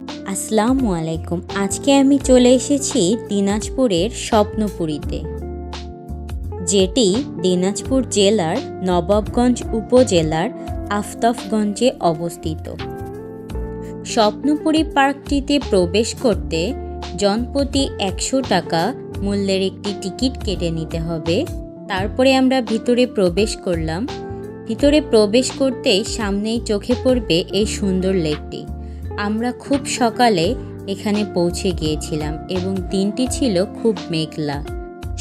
আসসালামু আলাইকুম আজকে আমি চলে এসেছি দিনাজপুরের স্বপ্নপুরীতে, যেটি দিনাজপুর জেলার নবাবগঞ্জ উপজেলার আফতাবগঞ্জে অবস্থিত। স্বপ্নপুরী পার্কটিতে প্রবেশ করতে জনপ্রতি একশো টাকা মূল্যের একটি টিকিট কেটে নিতে হবে। তারপরে আমরা ভিতরে প্রবেশ করলাম। ভিতরে প্রবেশ করতেই সামনেই চোখে পড়বে এই সুন্দর লেকটি। আমরা খুব সকালে এখানে পৌঁছে গিয়েছিলাম এবং দিনটি ছিল খুব মেঘলা।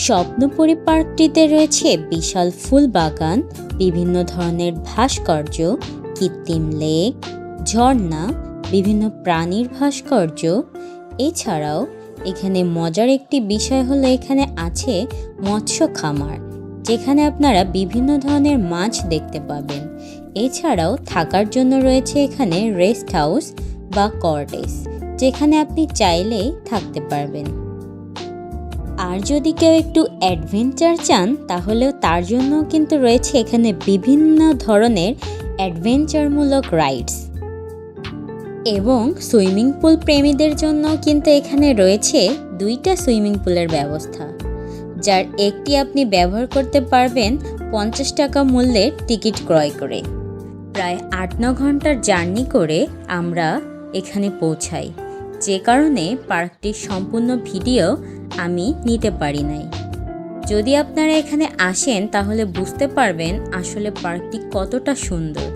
স্বপ্নপুরী পার্কটিতে রয়েছে বিশাল ফুল বাগান, বিভিন্ন ধরনের ভাস্কর্য, কৃত্রিম লেক, ঝর্ণা, বিভিন্ন প্রাণীর ভাস্কর্য। এছাড়াও এখানে মজার একটি বিষয় হলো এখানে আছে মৎস্য খামার, যেখানে আপনারা বিভিন্ন ধরনের মাছ দেখতে পাবেন। এছাড়াও থাকার জন্য রয়েছে এখানে রেস্ট হাউস বা কর্টেস যেখানে আপনি চাইলেই থাকতে পারবেন। আর যদি কেউ একটু অ্যাডভেঞ্চার চান, তাহলেও তার জন্য কিন্তু রয়েছে এখানে বিভিন্ন ধরনের অ্যাডভেঞ্চারমূলক রাইডস। এবং সুইমিং পুল প্রেমীদের জন্য কিন্তু এখানে রয়েছে দুইটা সুইমিং পুলের ব্যবস্থা, যার একটি আপনি ব্যবহার করতে পারবেন পঞ্চাশ টাকা মূল্যের টিকিট ক্রয় করে। প্রায় আট ন ঘণ্টার জার্নি করে আমরা এখানে পৌঁছাই। যে কারণে পার্কটির সম্পূর্ণ ভিডিও আমি নিতে পারি নাই। যদি আপনারা এখানে আসেন, তাহলে বুঝতে পারবেন আসলে পার্কটি কতটা সুন্দর।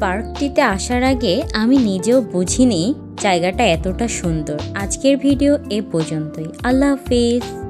পার্কটিতে আসার আগে আমি নিজেও বুঝিনি জায়গাটা এতটা সুন্দর। আজকের ভিডিও এ পর্যন্তই। আল্লাহ হাফিজ।